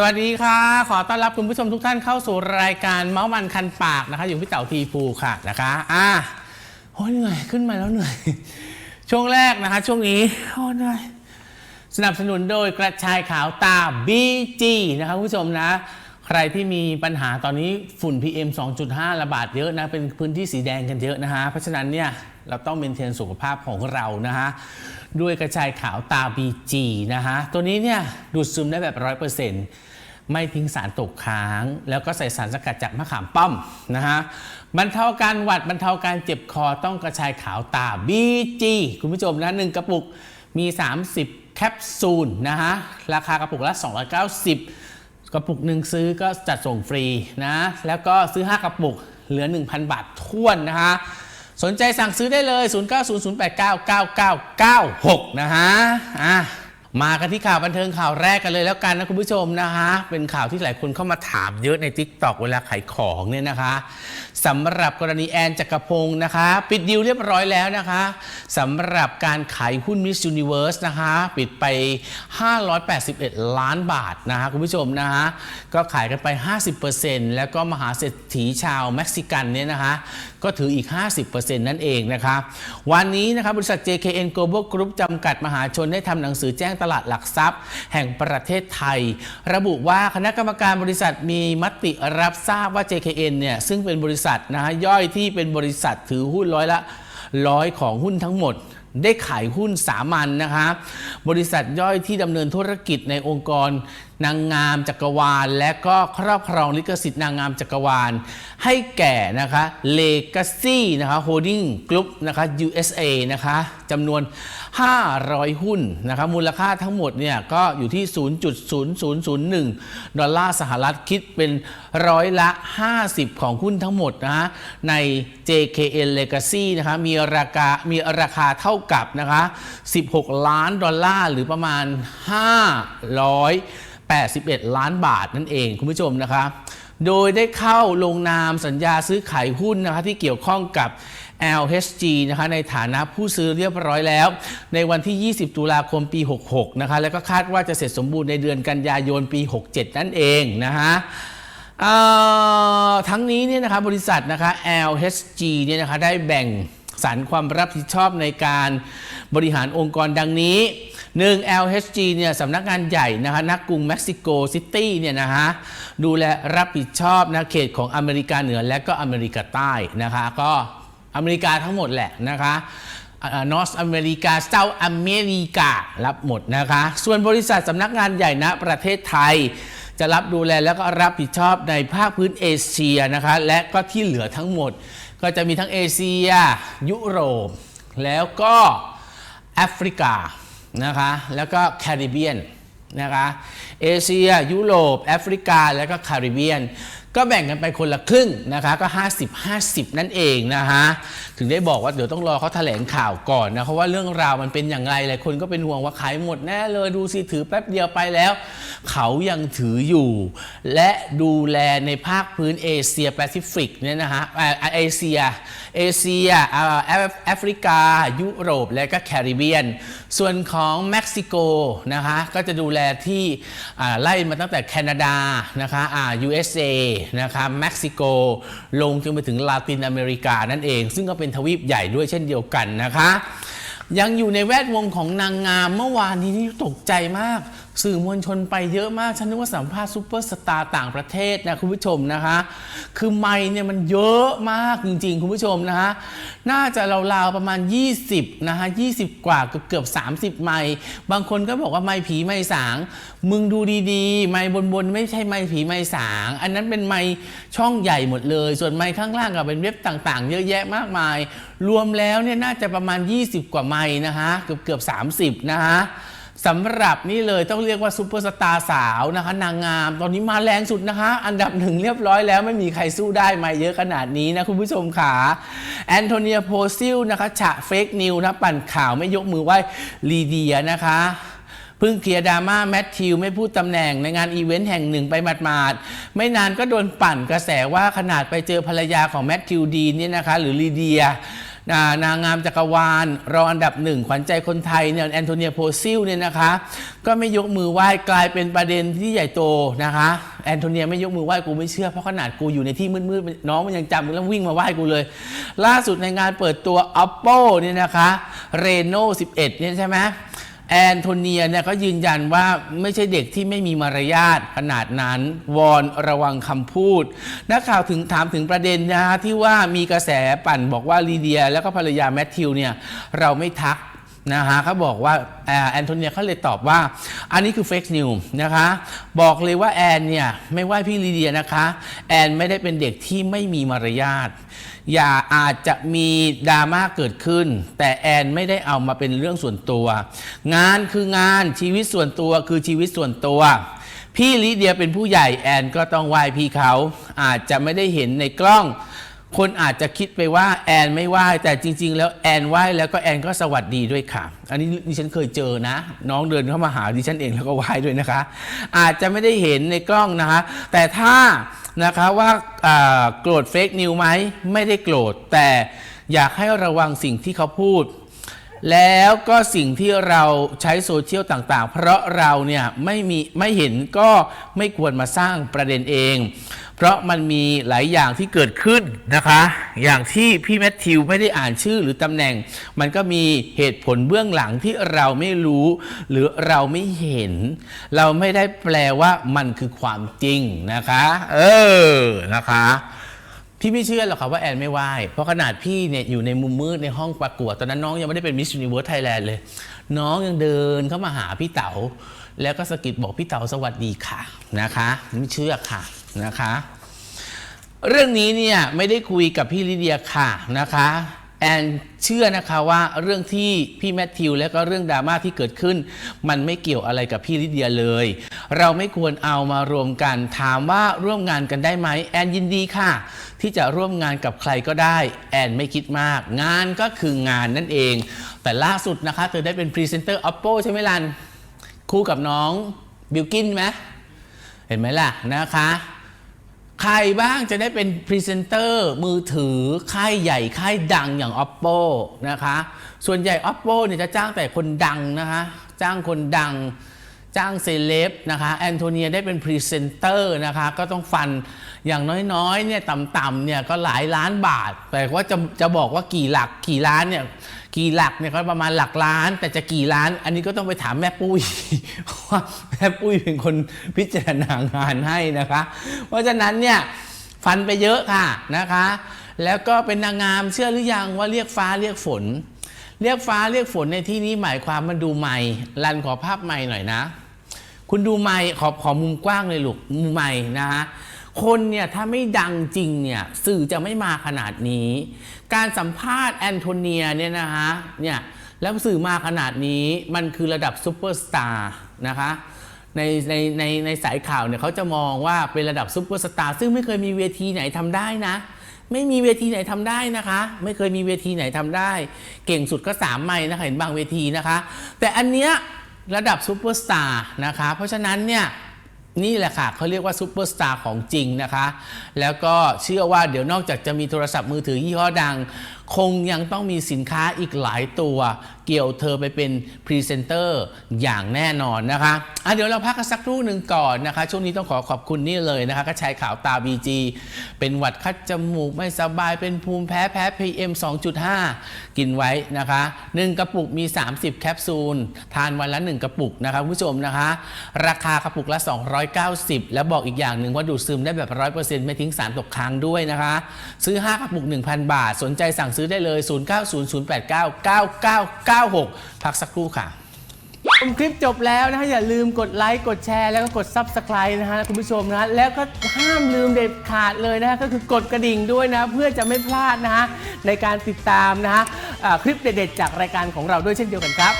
สวัสดีค่ะ ขอต้อนรับคุณผู้ชมทุกท่านเข้าสู่รายการเมาส์มันคันปากนะคะ อยู่พี่เต๋าทีพูค่ะนะคะอะโอ้เหนื่อยขึ้นมาแล้วเหนื่อย ช่วงแรกนะคะ ช่วงนี้โอ้เหนื่อยสนับสนุนโดยกระชายขาวตา BG นะคะคุณผู้ชมนะ ใครที่มีปัญหาตอนนี้ฝุ่น PM 2.5 ระบาดเยอะนะ เป็นพื้นที่สีแดงกันเยอะนะฮะ เพราะฉะนั้นเนี่ยเราต้องเมนเทนสุขภาพของเรานะฮะ ด้วยกระชายขาวตา BG นะฮะ ตัวนี้เนี่ยดูดซึมได้แบบ 100%ไม่ทิ้งสารตกค้าง แล้วก็ใส่สารสกัดจากมะขามป้อมนะฮะบรรเทาการหวัดบรรเทาการเจ็บคอต้องกระชายขาวตา BG คุณผู้ชมนะหนึ่งกระปุกมี 30 แคปซูลนะฮะราคากระปุกละ 290 กระปุกหนึ่งซื้อก็จัดส่งฟรีนะ แล้วก็ซื้อ 5 กระปุกเหลือ 1,000 บาทท้วนนะคะ สนใจสั่งซื้อได้เลย 0900899996 นะฮะอะ มากันที่ข่าวบันเทิงข่าวแรกกันเลยแล้วกันนะคุณผู้ชมนะฮะเป็นข่าวที่หลายคนเข้ามาถามเยอะใน t ิ k t o k เวลาขายของเนี่ยนะคะสำหรับกรณีแอนจักรพงศ์นะคะ ปิดดีลเรียบร้อยแล้วนะคะสำหรับการขายหุ้น Miss Universe นะคะ ปิดไป 581 ล้านบาทนะคะคุณผู้ชมนะฮะก็ขายกันไป 50%แล้วก็มหาเศรษฐีชาวเม็กซิกันเนี่ยนะคะก็ถืออีก 50%นั่นเองนะคะวันนี้นะครับบริษัท JKN Global Group จำกัดมหาชนได้ทำหนังสือแจ้งตลาดหลักทรัพย์ แห่งประเทศไทย ระบุว่าคณะกรรมการบริษัทมีมติรับทราบว่า JKN เนี่ยซึ่งเป็นบริษัทนะฮะย่อยที่เป็นบริษัทถือหุ้นร้อยละร้อยของหุ้นทั้งหมดได้ขายหุ้นสามัญนนะคะ บริษัทย่อยที่ดำเนินธุรกิจในองค์กร นางงามจักรวาล และก็ครอบครองลิขสิทธิ์นางงามจักรวาล ให้แก่นะคะ Legacy นะคะ Holding Group นะคะ USA นะคะจำนวน 500 หุ้นนะคะมูลค่าทั้งหมดเนี่ยก็อยู่ที่ 0.0001 ดอลลาร์สหรัฐคิดเป็นร้อยละ 50 ของหุ้นทั้งหมดนะะใน JKN Legacy นะคะมีราคามีราคาเท่ากับนะคะ 16 ล้านดอลลาร์หรือประมาณ 81 ล้านบาทนั่นเองคุณผู้ชมนะคะโดยได้เข้าลงนามสัญญาซื้อขายหุ้นนะคะที่เกี่ยวข้องกับ LHG นะคะในฐานะผู้ซื้อเรียบร้อยแล้ว ในวันที่ 20 ตุลาคมปี 66 นะคะแล้วก็คาดว่าจะเสร็จสมบูรณ์ในเดือนกันยายนปี 67 นั่นเองนะคะทั้งนี้เนี่ยนะคะบริษัทนะคะ LHG เนี่ยนะคะได้แบ่งสรรความรับผิดชอบในการบริหารองค์กรดังนี้ 1 LHG เนี่ยสำนักงานใหญ่นะคะนักกรุงเม็กซิโกซิตี้เนี่ยนะคะดูแลรับผิดชอบนะเขตของอเมริกาเหนือและก็อเมริกาใต้นะคะก็อเมริกาทั้งหมดแหละนะคะนอสอเมริกาเซาอเมริการับหมดนะคะ ส่วนบริษัทสำนักงานใหญ่ณประเทศไทย จะรับดูแลแล้วก็รับผิดชอบในภาคพื้นเอเชียนะคะ และก็ที่เหลือทั้งหมด ก็จะมีทั้งเอเชีย ยุโรป แล้วก็แอฟริกา นะคะ แล้วก็แคริบเบียนนะคะ เอเชีย ยุโรป แอฟริกา แล้วก็แคริบเบียน ก็แบ่งกันไปคนละครึ่งนะคะ ก็ 50 50 นั่นเองนะคะ ถึงได้บอกว่าเดี๋ยวต้องรอเขาแถลงข่าวก่อนนะเพราะว่าเรื่องราวมันเป็นอย่างไรหลายคนก็เป็นห่วงว่าขายหมดแน่เลยดูสิถือแป๊บเดียวไปแล้ว เขายังถืออยู่ และดูแลในภาคพื้นเอเชียแปซิฟิกเนี่ยนะฮะเออเอเชียเอเชียอ่าแอฟแอฟริกา ยุโรปและก็แคริบเบียน ส่วนของเม็กซิโกนะคะก็จะดูแลที่ไล่มาตั้งแต่แคนาดานะคะอ่า USA นะคะเม็กซิโกลงจนไปถึงลาตินอเมริกานั่นเอง ซึ่งก็เป็นทวีปใหญ่ด้วยเช่นเดียวกันนะคะ ยังอยู่ในแวดวงของนางงามเมื่อวานนี้ตกใจมาก สื่อมวลชนไปเยอะมาก ฉันนึกว่าสัมภาษณ์ซูเปอร์สตาร์ต่างประเทศนะคุณผู้ชมนะคะ คือไม่เนี่ยมันเยอะมากจริงๆ คุณผู้ชมนะคะน่าจะราวๆประมาณ 20นะคะ20 กว่าเกือบเกือบ 30 ไมค์บางคนก็บอกว่าไมค์ผีไมค์สาง มึงดูดีๆ ไมค์บนๆ ไม่ใช่ไมค์ผีไมค์สาง อันนั้นเป็นไมค์ช่องใหญ่หมดเลย ส่วนไมค์ข้างล่างก็เป็นเว็บต่างๆ เยอะแยะมากมาย รวมแล้วเนี่ยน่าจะประมาณ 20 กว่าไมค์นะคะเกือบเกือบ 30 นะคะ สำหรับนี่เลยต้องเรียกว่าซูเปอร์สตาร์สาวนะคะ นางงามตอนนี้มาแรงสุดนะคะ อันดับหนึ่งเรียบร้อยแล้วไม่มีใครสู้ได้มาเยอะขนาดนี้นะคุณผู้ชมขาแอนโทเนียโพซิลนะคะฉะเฟกนิวนะปั่นข่าวไม่ยกมือไหว้ลีเดียนะคะเพิ่งเคลียร์ดราม่าแมทธิวไม่พูดตำแหน่งในงานอีเวนต์แห่งหนึ่งไปหมาดๆ ไม่นานก็โดนปั่นกระแสว่าขนาดไปเจอภรรยาของแมทธิวดีนเนี่ยนะคะ หรือลีเดีย นางงามจักรวาลรองอันดับหนึ่งขวัญใจคนไทยเนี่ยแอนโทเนียโพซิลเนี่ยนะคะ ก็ไม่ยกมือไหว้กลายเป็นประเด็นที่ใหญ่โตนะคะแอนโทเนียไม่ยกมือไหว้กูไม่เชื่อเพราะขนาดกูอยู่ในที่มืดๆน้องมันยังจำแล้ววิ่งมาไหว้กูเลย ล่าสุดในงานเปิดตัว Oppo เนี่ยนะคะ Reno 11เนี่ยใช่ไหม แอนโทเนียเนี่ยก็ยืนยันว่าไม่ใช่เด็กที่ไม่มีมารยาทขนาดนั้นวอนระวังคำพูด นักข่าวถึงถามถึงประเด็นนะฮะที่ว่ามีกระแสปั่นบอกว่าลีเดีย แล้วก็ภรรยาแมทธิวเนี่ยเราไม่ทัก นะฮะเขาบอกว่าแอนโทเนียเขาเลยตอบว่า อันนี้คือเฟกนิวนะคะ บอกเลยว่าแอนเนี่ย ไม่ว่าพี่ลีเดียนะคะ แอนไม่ได้เป็นเด็กที่ไม่มีมารยาทอย่าอาจจะมีดราม่าเกิดขึ้น แต่แอนไม่ได้เอามาเป็นเรื่องส่วนตัว งานคืองานชีวิตส่วนตัวคือชีวิตส่วนตัวพี่ลิเดียเป็นผู้ใหญ่แอนก็ต้องไหว้พี่เขาอาจจะไม่ได้เห็นในกล้อง คนอาจจะคิดไปว่าแอนไม่ไหว้แต่จริง ๆ แล้วแอนไหว้แล้วก็แอนก็สวัสดีด้วยค่ะ อันนี้ดิฉันเคยเจอนะ น้องเดินเข้ามาหาดิฉันเองแล้วก็ไหว้ด้วยนะคะ อาจจะไม่ได้เห็นในกล้องนะคะ แต่ถ้านะคะว่าโกรธเฟกนิวไหมไม่ได้โกรธแต่อยากให้ระวังสิ่งที่เขาพูด แล้วก็สิ่งที่เราใช้โซเชียลต่างๆ เพราะเราเนี่ยไม่มีไม่เห็นก็ไม่ควรมาสร้างประเด็นเอง เพราะมันมีหลายอย่างที่เกิดขึ้นนะคะ อย่างที่พี่แมทธิวไม่ได้อ่านชื่อหรือตำแหน่ง มันก็มีเหตุผลเบื้องหลังที่เราไม่รู้ หรือเราไม่เห็น เราไม่ได้แปลว่ามันคือความจริงนะคะ เออนะคะ พี่ไม่เชื่อหรอกครับว่าแอนไม่ไหวเพราะขนาดพี่เนี่ยอยู่ในมุมมืดในห้องประกวด ตอนนั้นน้องยังไม่ได้เป็นมิส s u นิเวิร์สไทยแลนด์เลย น้องยังเดินเข้ามาหาพี่เต๋าแล้วก็สกิดบอกพี่เต๋าสวัสดีค่ะนะคะ ไม่เชื่อค่ะนะคะ เรื่องนี้เนี่ยไม่ได้คุยกับพี่ลิเดียค่ะนะคะ แอนเชื่อนะคะว่าเรื่องที่พี่แมทธิวและก็เรื่องดราม่าที่เกิดขึ้น มันไม่เกี่ยวอะไรกับพี่ลิเดียเลย เราไม่ควรเอามารวมกันถามว่าร่วมงานกันได้ไหมแอนยินดีค่ะ ที่จะร่วมงานกับใครก็ได้ แอนไม่คิดมาก งานก็คืองานนั่นเอง แต่ล่าสุดนะคะ เธอได้เป็นพรีเซนเตอร์ Oppo ใช่ไหมลัน คู่กับน้องบิลกินไหมเห็นไหมล่ะนะคะ ใครบ้างจะได้เป็นพรีเซนเตอร์มือถือ ค่ายใหญ่ ค่ายดังอย่าง Oppo นะคะ ส่วนใหญ่ Oppo เนี่ยจะจ้างแต่คนดังนะคะ จ้างคนดัง จ้างเซเลบนะคะแอนโทเนียได้เป็นพรีเซนเตอร์นะคะ ก็ต้องฟันอย่างน้อยๆเนี่ยต่ำๆเนี่ยก็หลายล้านบาท แต่ว่าจะจะบอกว่ากี่หลักกี่ล้านเนี่ย กี่หลักเนี่ยก็ประมาณหลักล้าน แต่จะกี่ล้าน อันนี้ก็ต้องไปถามแม่ปุ้ยว่าแม่ปุ้ยเป็นคนพิจารณางานให้นะคะ เพราะฉะนั้นเนี่ยฟันไปเยอะค่ะนะคะ แล้วก็เป็นนางงามเชื่อหรือยังว่าเรียกฟ้าเรียกฝน เรียกฟ้าเรียกฝนในที่นี้หมายความมันดูใหม่รันขอภาพใหม่หน่อยนะ คุณดูไม่ขอขอมุมกว้างเลยลูกมุมไม่นะฮะ คนเนี่ยถ้าไม่ดังจริงเนี่ยสื่อจะไม่มาขนาดนี้ การสัมภาษณ์แอนโทเนียเนี่ยนะฮะเนี่ยแล้วสื่อมาขนาดนี้มันคือระดับซูเปอร์สตาร์นะคะในในในในสายข่าวเนี่ยเขาจะมองว่าเป็นระดับซูเปอร์สตาร์ซึ่งไม่เคยมีเวทีไหนทำได้นะ ไม่มีเวทีไหนทำได้นะคะ ไม่เคยมีเวทีไหนทำได้ เก่งสุดก็สามไม้นะคะเห็นบางเวทีนะคะ แต่อันเนี้ยระดับซูเปอร์สตาร์นะคะเพราะฉะนั้นเนี่ย นี่แหละค่ะเขาเรียกว่าซูเปอร์สตาร์ของจริงนะคะ แล้วก็เชื่อว่าเดี๋ยวนอกจากจะมีโทรศัพท์มือถือยี่ห้อดัง คงยังต้องมีสินค้าอีกหลายตัว เกี่ยวเธอไปเป็นพรีเซนเตอร์อย่างแน่นอนนะคะอะเดี๋ยวเราพักกันสักครู่หนึ่งก่อนนะคะ ช่วงนี้ต้องขอขอบคุณนี่เลยนะคะกระชายขาวตา BG เป็นหวัดคัดจมูกไม่สบายเป็นภูมิแพ้แพ้ PM 2.5 กินไว้นะคะ 1 กระปุกมี 30 แคปซูล ทานวันละ 1 กระปุกนะคะคุณผู้ชมนะคะ ราคากระปุกละ 290 แล้วบอกอีกอย่างหนึ่งว่าดูดซึมได้แบบ 100%ไม่ทิ้งสารตกค้างด้วยนะคะ ซื้อ 5 กระปุก 1,000 บาท สนใจสั่งซื้อได้เลย 0900899996 พักสักครู่ค่ะชมคลิปจบแล้วนะฮะอย่าลืมกดไลค์กดแชร์แล้วก็กด Subscribe นะฮะคุณผู้ชมนะแล้วก็ห้ามลืมเด็ดขาดเลยนะฮะก็คือกดกระดิ่งด้วยนะ เพื่อจะไม่พลาดนะฮะในการติดตามนะฮะอ่าคลิปเด็ดๆจากรายการของเราด้วยเช่นเดียวกันครับ